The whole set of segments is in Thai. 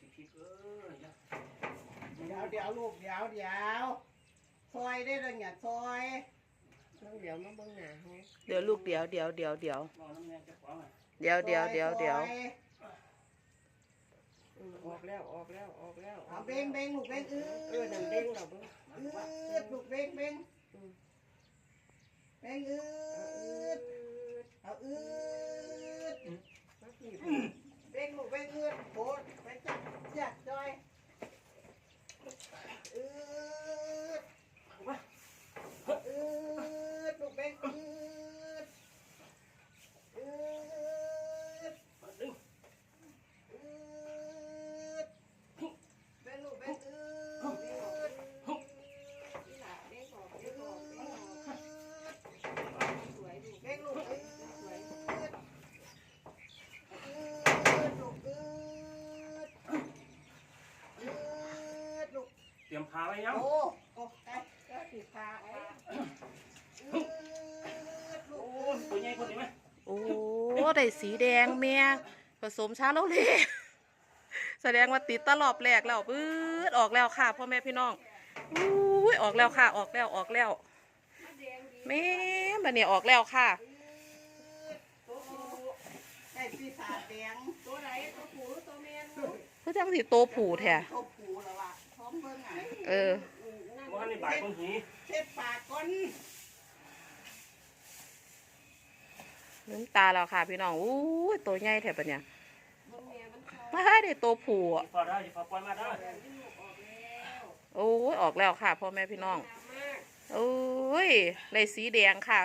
สิพริกเอออย่าเดี๋ยวเดี๋ยวลูกเดี๋ยวเดี๋ยวซอยได้เลยเนี่ยซอยต้องเดี๋ยวมาเบิ่งหน้าเฮาเดี๋ยวลูกเดี๋ยวเดี๋ยวเดี๋ยวเดี๋ยวมองน้ำแม่จะขวางอะเดี๋ยวเดี๋ยวเดี๋ยวเดี๋ยวซออืมออกแล้วออกแล้วออกแล้วเอาเบ้งเบ้งลูกเบ้งอื้เออนั่นเด้งแล้วเบิ่งอืดลูกเบ้งเบ้งอืมเบ้งอืเออ ดเอาอืด มาพี่ เบ้งลูกเบ้งอืดโบดไปจับเสียดจอยอืดอืดลูกเบ้งอืดอืด มาดึง อืดเบ้งลูกเบ้งอืด พี่หลาเด้งออกเด้งออกเด้งออกสวยดู เบ้งลูกอืด สวย อืดลูกอืดอืดลูก เตรี ยมพาไว้ยังโอ้โอ้ไอ้ก็สิพาไอ้อืดลูโอ้กตัวใหญ่คนนี้ไหมโอ้ได้สีแดงแม่ผสมชาโลเลแสดงว่าติดตลอบแรกแล้วปื๊ดออกแล้วค่ะพ่อแม่พี่น้องอุ้ยออกแล้วค่ะออกแล้วออกแล้วแม่บันนี้ออกแล้วค่ะตัวผู้ไอ้ปีศาจแดงตัวไหนตัวผู้หรือตัวแม่ลูกเพื่อจังสิโตผูแท้ตั เอออืมนั่นว่าในบ่ายคนหีเช็ดปากก่อนลืมตาแล้วค่ะพี่น้องอู้ยตัวใหญ่แท้ปะเนี่ยเบิ่งแม่มันเข้ามาได้ตัวผูอะพอได้พอปล่อยมาได้แล้วที่ลูกออกแล้วโอ้ยออกแล้วค่ะพ่อแม่พี่น้องงามมากโอ้ยได้สีแดงค่ะ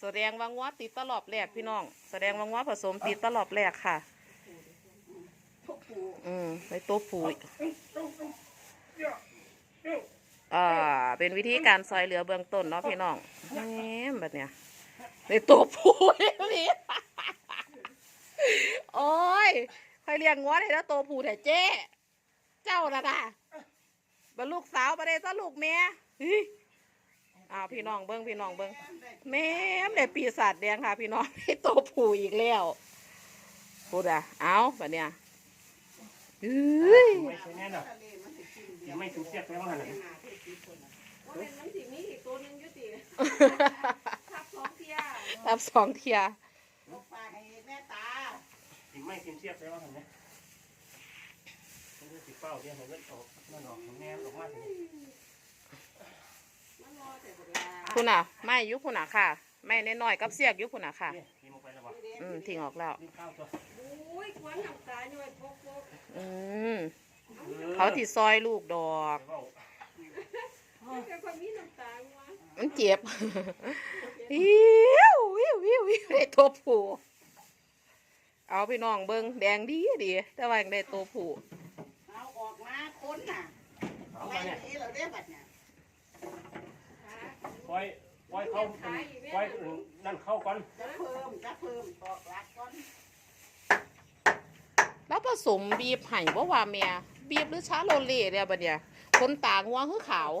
แสดงว่างวติดตลอบแรกพี่น้อง แสดงว่างวผสมติดตลอบแรกค่ะตัวผู้อืมในตัวผูอีก อ่าเป็นวิธีการซอยเหลือเบื้องต้นเนาะพี่น้องแหมแบบเนี้ยในตัวผูนี่โอ้ยใครเลี้ยงงัวได้แล้วตัวผูแต่เจ๊ เจ้าละนะบรรลูกสาวประเดี๋ยวลูกแม่เฮ้ยอ้าวพี่น้องเบิ้งพี่น้องเบิ้งแม่มได้ปีศาจแดงค่ะ พี่น้องให้โตวผูอีกแล้วพูดอะเอาแบบเนี้ยเฮ้ยไม่ใช่แน่น่ะทะเลมันสิกินยังไม่ถูกเสียบไปบ้างหัน เป็นหนาที่กินคนน่ะว่าเป็นมันสิมีอีกตัวหนึงอยู่ติทับสองเที่ยทับสองเทียลกปลาให้แม่ตายังไม่กินเสียบไปบ้างหันเนี่ยมันจะติดเป้าเดี๋ยวมันออกมันออกแม่ออกมาสิมันรอแต่เวลาคุณอะ ไม่อยุคุณอะค่ะ ไม่น้อยๆกับเสียกอยุคุณอะค่ะนี่กินลงไปแล้วบ่อืมทิ้งออกแล้ว นี่ข้าวตัวอุ้ยควันน้ำตาหน่อยพกพกอืมเขาติดซอยลูกดอกเว้าเป็นคนมีน้ำตาว่ะ มันเจ็บวิววิววิววิวได้ตัวผูเอาพี่น้องเบิ้งแดงดีดีแต่ว่ายังได้ตัวผูเอาออกมาคนน่ะเอาไม่มาเนี่ยดีเราได้บัดเนี่ยปล่อยปล่อยเข้าปล่อยนั่นเข้าก่อนจะเพิ่มจะเพิ่มตอกหลักก่อนแล้วผสมบีบไห่ว่าว่าเมียบีบหรือชาโลเล่เนี่ยบัดเนี่ยคนตางัวคือขาว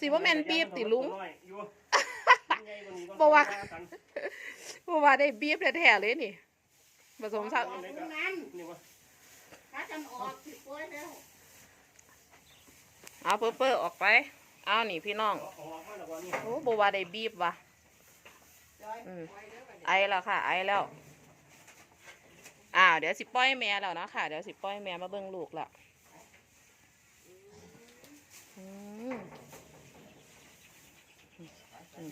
สิว่าแม่นปี๊บติลุงบ่ว่าเพราะว่าได้บีบแท้ๆเลยนี่ผสมชาออกตรงนั้นนี่วะถ้ากันออกสิป่วยแล้วเอาเปอร์เปอร์ออกไป เอานี่พี่น้องออกมาแล้ววะนี่โอ้บัวาได้บีบว่ะจอยอืมไว้เด้อบัดนี้ไอแล้วค่ะ ไอแล้ว อ่าวเดี๋ยวสิปล่อยแม่แล้วนะค่ะ เดี๋ยวสิปล่อยแม่มาเบิ่งลูกละอืมอืม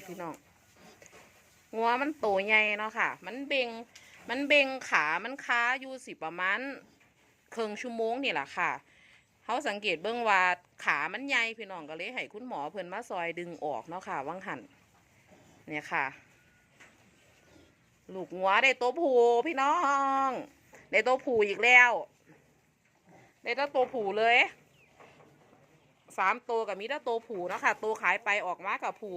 พี่น้องงัวมันโตใหญ่เนาะค่ะ มันเบงมันเบงขา มันค้าอยู่สิประมาณครึ่งชั่วโมงนี่แหละค่ะเขาสังเกตเบิ่งว่าขามันใหญ่พี่น้องก็เลยให้คุณหมอเพิ่นมาซอยดึงออกเนาะค่ะว่างหันเนี่ยค่ะ ลูกงัวได้ตัวผูพี่น้อง ได้ตัวผูอีกแล้ว ได้ตัวตัวผูเลยสามตัวกับมีแต่ตัวผูเนาะคะตัวขายไปออกมากับผู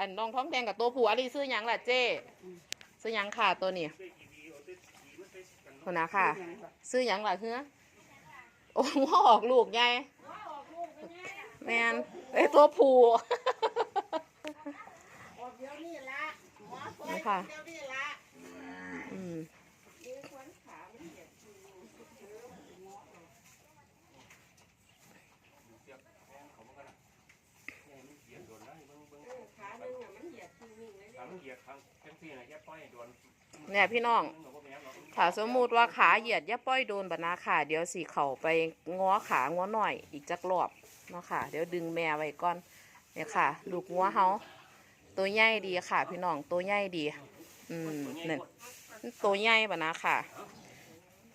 อันน้องท้องแดงกับตัวผูอันนี้ซื้อหยังล่ะเจ้ซื้อหยังค่ะตัวนี้คนนะค่ะ ซื้อหยังล่ะเฮ้อโอ้หัวออกลูกไงว่าออกลูกเป็นไงอะแมนไอ้ตัวผูออกเดี๋ยวนี้ละหมอป่วยนี่ค่ะเดี๋ยวนี้ละ อืม มีควันขามันเหยียดอยู่ เนี่ยพี่น้องถ้าสมมุติว่าขาเหยียดย่าปล่อยโดนบนาค่ะ เดี๋ยวสิเข่าไปง้อขาง้อหน่อย อีกจักรอบเนาะค่ะ เดี๋ยวดึงแม่ไว้ก่อนเนี่ยค่ะ ลูกงัวเฮาตัวใหญ่ดีค่ะ พี่น้องตัวใหญ่ดี อืมนี่นตัวใหญ่บนาค่ะ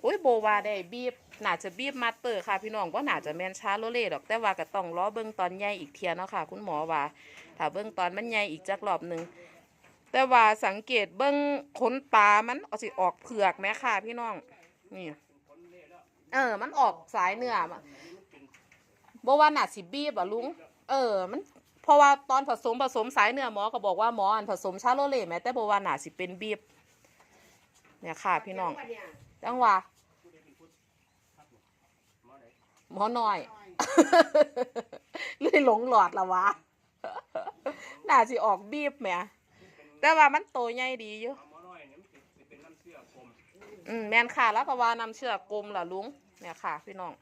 อุ้ยโบวาได้บีบน่าจะบีบมัตเตอร์ค่ะ พี่น้องว่าน่าจะแมนช้าโลเล่ดอกแต่ว่าก็ต้องรอเบิ่งตอนใหญ่อีกเทียเนาะค่ะ คุณหมอว่า ถ้าเบิ่งตอนมันใหญ่อีกจักรอบหนึ่ง แต่ว่าสังเกตเบิ้งขนตามันเอาสิออกเผือกไหมค่ะ พี่น้อง นี่เออ มันออกสายเนื้อมาบว่าหนาสิบีบอะลุง เออ มัน เพราะว่าตอนผสมผสมสายเนื้อหมอก็บอกว่าหมออันผสมชาโลเล่แม้แต่บว่าหนาสิเป็นบีบ เนี่ยค่ะ พี่น้อง จังหวะหมอหน่อยเลยหลงหลอดละวะนาสิออกบีบแหม แต่ว่ามันโตใหญ่ดีอยู่หมอน้อยเนี่ยมันสิสิเป็นน้ำเชื่อคมอืมแม่นค่ะแล้วก็ว่านำเชือกกลมล่ะลุงเนี่ยค่ะ พี่น้อง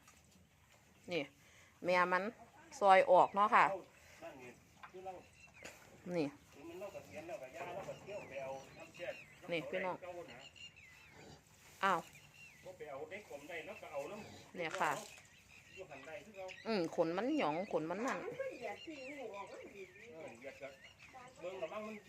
นี่ แม่มันซอยออกเนาะค่ะ นั่นนี่คือเรานี่ ถึงมันเล่ากับเสียนแล้วกับยาแล้วกับเที่ยวไปเอาน้ำเชื่อนี่พี่น้อง เานะอ้าว ก็ไปเอาได้กลมได้แล้วก็เอาน้ำเนี่ยค่ะ อยู่หันได้ที่เราอืมขนมันหยองขนมันนั่นมันก็เหยียดที่หูออกมันดีเออเหยียดกับเบิ่งละมั่งมัน